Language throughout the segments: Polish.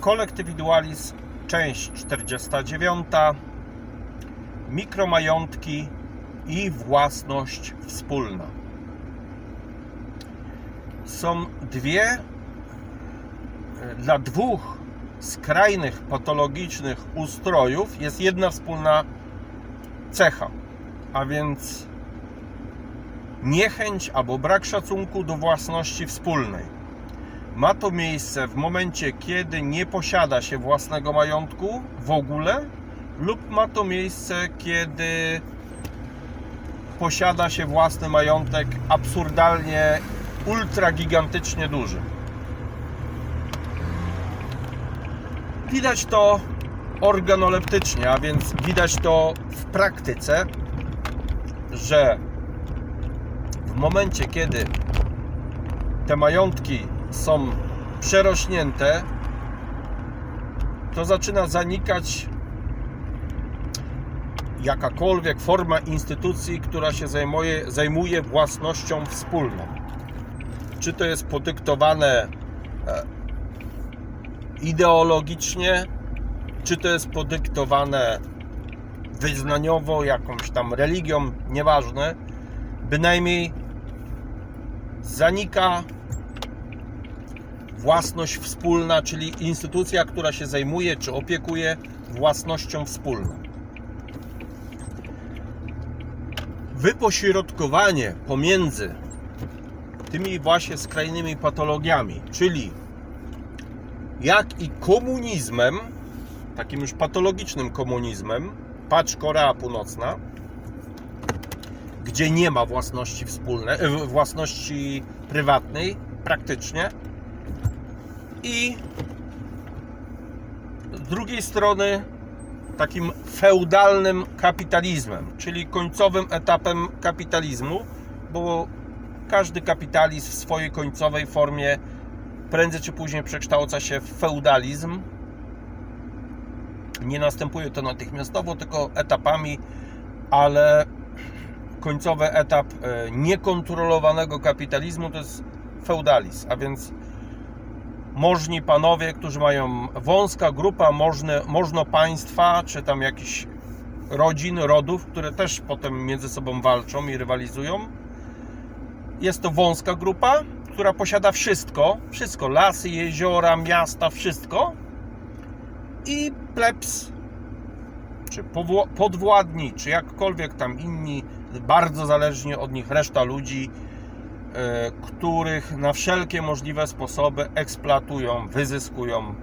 Kolektywidualizm, część 49. Mikromajątki i własność wspólna. Są dwie, e, dla dwóch skrajnych patologicznych ustrojów jest jedna wspólna cecha, a więc niechęć albo brak szacunku do własności wspólnej. Ma to miejsce w momencie, kiedy nie posiada się własnego majątku w ogóle, lub ma to miejsce, kiedy posiada się własny majątek absurdalnie, ultra gigantycznie duży. Widać to organoleptycznie, a więc widać to w praktyce, że w momencie, kiedy te majątki są przerośnięte, to zaczyna zanikać jakakolwiek forma instytucji, która się zajmuje, zajmuje własnością wspólną. Czy to jest podyktowane e, ideologicznie, czy to jest podyktowane wyznaniowo, jakąś tam religią, nieważne, bynajmniej zanika własność wspólna, czyli instytucja, która się zajmuje czy opiekuje własnością wspólną. Wypośrodkowanie pomiędzy tymi właśnie skrajnymi patologiami, czyli jak i komunizmem, takim już patologicznym komunizmem, patrz Korea Północna, gdzie nie ma własności wspólnej, e, własności prywatnej praktycznie i z drugiej strony takim feudalnym kapitalizmem, czyli końcowym etapem kapitalizmu, bo każdy kapitalizm w swojej końcowej formie prędzej czy później przekształca się w feudalizm. Nie następuje to natychmiastowo, tylko etapami, ale końcowy etap e, niekontrolowanego kapitalizmu to jest feudalizm, a więc możni panowie, którzy mają wąska grupa możne, możno państwa, czy tam jakichś rodzin, rodów, które też potem między sobą walczą i rywalizują. Jest to wąska grupa, która posiada wszystko, wszystko, lasy, jeziora, miasta, wszystko i plebs, czy podwładni, czy jakkolwiek tam inni, bardzo zależnie od nich reszta ludzi, których na wszelkie możliwe sposoby eksploatują, wyzyskują.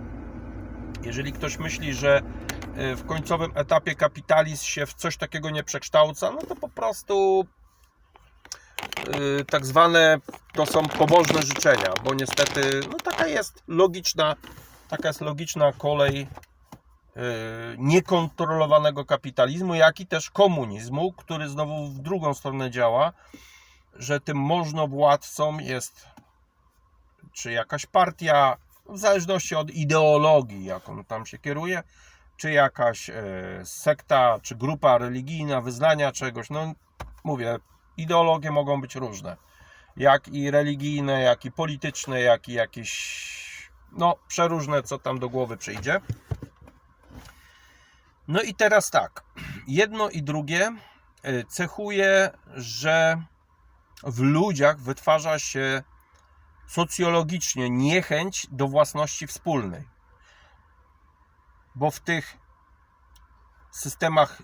Jeżeli ktoś myśli, że e, w końcowym etapie kapitalizm się w coś takiego nie przekształca, no to po prostu e, tak zwane to są pobożne życzenia, bo niestety no taka jest logiczna, taka jest logiczna kolej e, niekontrolowanego kapitalizmu, jak i też komunizmu, który znowu w drugą stronę działa, że tym możnowładcą jest czy jakaś partia, w zależności od ideologii, jaką tam się kieruje, czy jakaś e, sekta, czy grupa religijna, wyznania czegoś. No mówię, ideologie mogą być różne. Jak i religijne, jak i polityczne, jak i jakieś no przeróżne, co tam do głowy przyjdzie. No i teraz tak, jedno i drugie e, cechuje, że w ludziach wytwarza się socjologicznie niechęć do własności wspólnej. Bo w tych systemach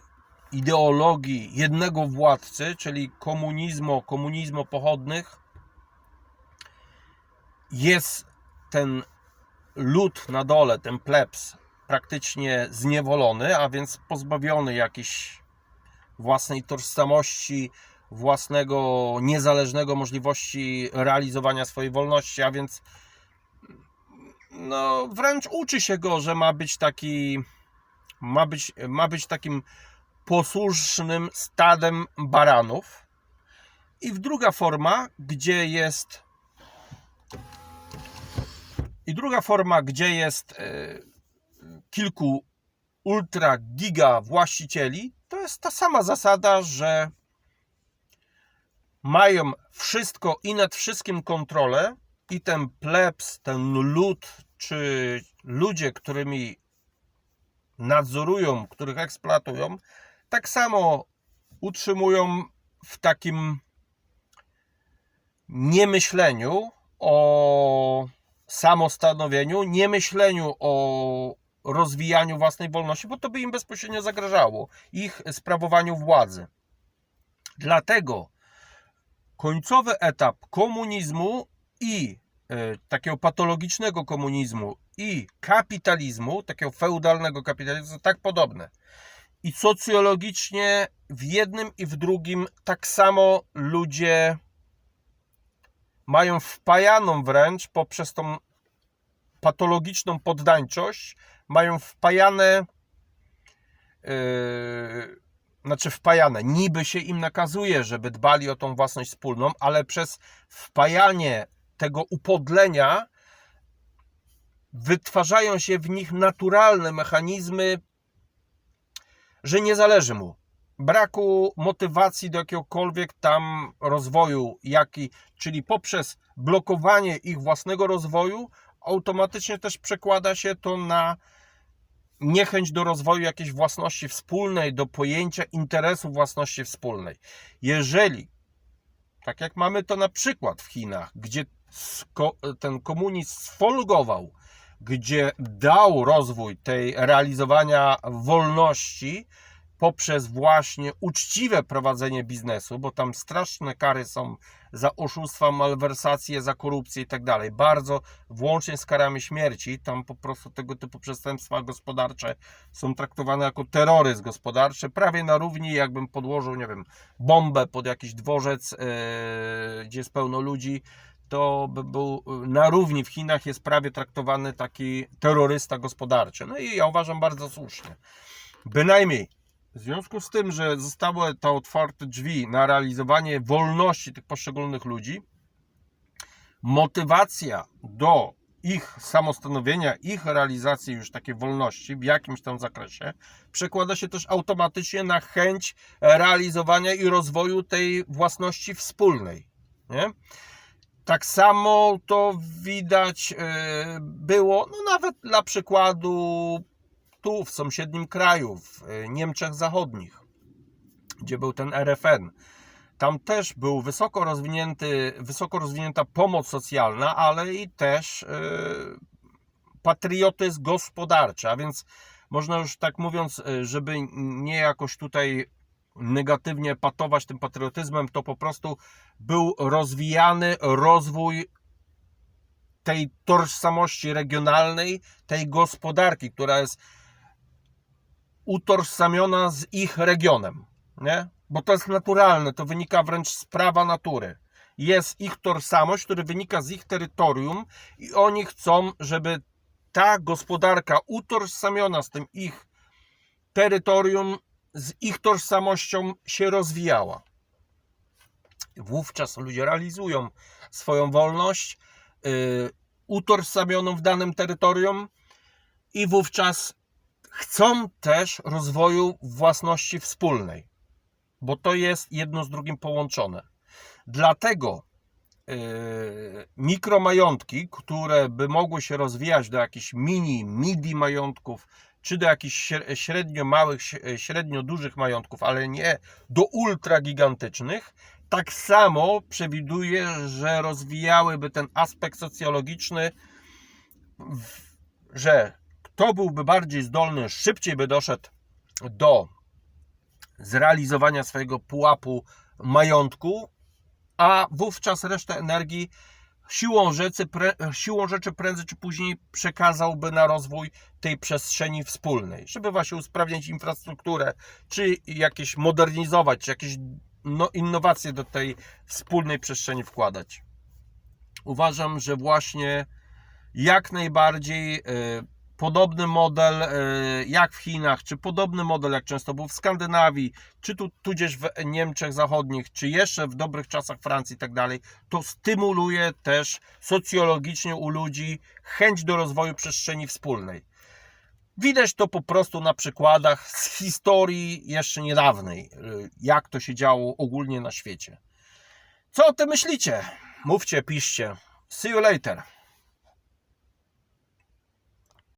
ideologii jednego władcy, czyli komunizmu, komunizmu pochodnych, jest ten lud na dole, ten plebs praktycznie zniewolony, a więc pozbawiony jakiejś własnej tożsamości, własnego niezależnego możliwości realizowania swojej wolności, a więc no wręcz uczy się go, że ma być taki ma być, ma być takim posłusznym stadem baranów. I w druga forma, gdzie jest i druga forma, gdzie jest e, kilku ultra giga właścicieli, to jest ta sama zasada, że mają wszystko i nad wszystkim kontrolę i ten plebs, ten lud, czy ludzie, którymi nadzorują, których eksploatują, tak samo utrzymują w takim niemyśleniu o samostanowieniu, niemyśleniu o rozwijaniu własnej wolności, bo to by im bezpośrednio zagrażało ich sprawowaniu władzy. Dlatego końcowy etap komunizmu i e, takiego patologicznego komunizmu i kapitalizmu, takiego feudalnego kapitalizmu, tak podobne. I socjologicznie w jednym i w drugim tak samo ludzie mają wpajaną wręcz poprzez tą patologiczną poddańczość, mają wpajane, yy, znaczy wpajane, niby się im nakazuje, żeby dbali o tą własność wspólną, ale przez wpajanie tego upodlenia wytwarzają się w nich naturalne mechanizmy, że nie zależy mu. Braku motywacji do jakiegokolwiek tam rozwoju, jaki, czyli poprzez blokowanie ich własnego rozwoju, automatycznie też przekłada się to na niechęć do rozwoju jakiejś własności wspólnej, do pojęcia interesu własności wspólnej. Jeżeli, tak jak mamy to na przykład w Chinach, gdzie ten komunizm sfolgował, gdzie dał rozwój tej realizowania wolności poprzez właśnie uczciwe prowadzenie biznesu, bo tam straszne kary są za oszustwa, malwersacje, za korupcję i tak dalej. Bardzo, włącznie z karami śmierci, tam po prostu tego typu przestępstwa gospodarcze są traktowane jako terroryzm gospodarczy, prawie na równi, jakbym podłożył, nie wiem, bombę pod jakiś dworzec, yy, gdzie jest pełno ludzi, to by był na równi w Chinach jest prawie traktowany taki terrorysta gospodarczy. No i ja uważam bardzo słusznie. Bynajmniej w związku z tym, że zostały te otwarte drzwi na realizowanie wolności tych poszczególnych ludzi, motywacja do ich samostanowienia, ich realizacji już takiej wolności w jakimś tam zakresie przekłada się też automatycznie na chęć realizowania i rozwoju tej własności wspólnej. Nie? Tak samo to widać e, było, no nawet dla przykładu tu w sąsiednim kraju, w e, Niemczech Zachodnich, gdzie był ten RFN. Tam też był wysoko rozwinięty, wysoko rozwinięta pomoc socjalna, ale i też yy, patriotyzm gospodarczy, a więc można już tak mówiąc, e, żeby nie jakoś tutaj negatywnie patować tym patriotyzmem, to po prostu był rozwijany rozwój tej tożsamości regionalnej, tej gospodarki, która jest utożsamiona z ich regionem, nie? Bo to jest naturalne, to wynika wręcz z prawa natury. Jest ich tożsamość, która wynika z ich terytorium i oni chcą, żeby ta gospodarka utożsamiona z tym ich terytorium, z ich tożsamością się rozwijała. Wówczas ludzie realizują swoją wolność yy, utożsamioną w danym terytorium i wówczas chcą też rozwoju własności wspólnej, bo to jest jedno z drugim połączone. Dlatego yy, mikromajątki, które by mogły się rozwijać do jakichś mini, midi majątków, czy do jakichś średnio małych, średnio dużych majątków, ale nie do ultra gigantycznych, tak samo przewiduje, że rozwijałyby ten aspekt socjologiczny, że kto byłby bardziej zdolny, szybciej by doszedł do zrealizowania swojego pułapu majątku, a wówczas resztę energii siłą rzeczy, pre, siłą rzeczy prędzej czy później przekazałby na rozwój tej przestrzeni wspólnej, żeby właśnie usprawniać infrastrukturę, czy jakieś modernizować, czy jakieś no, innowacje do tej wspólnej przestrzeni wkładać. Uważam, że właśnie jak najbardziej yy, podobny model e, jak w Chinach, czy podobny model jak często był w Skandynawii, czy tu, tudzież w Niemczech Zachodnich, czy jeszcze w dobrych czasach Francji i tak dalej, to stymuluje też socjologicznie u ludzi chęć do rozwoju przestrzeni wspólnej. Widać to po prostu na przykładach z historii jeszcze niedawnej, e, jak to się działo ogólnie na świecie. Co o tym myślicie? Mówcie, piszcie. See you later.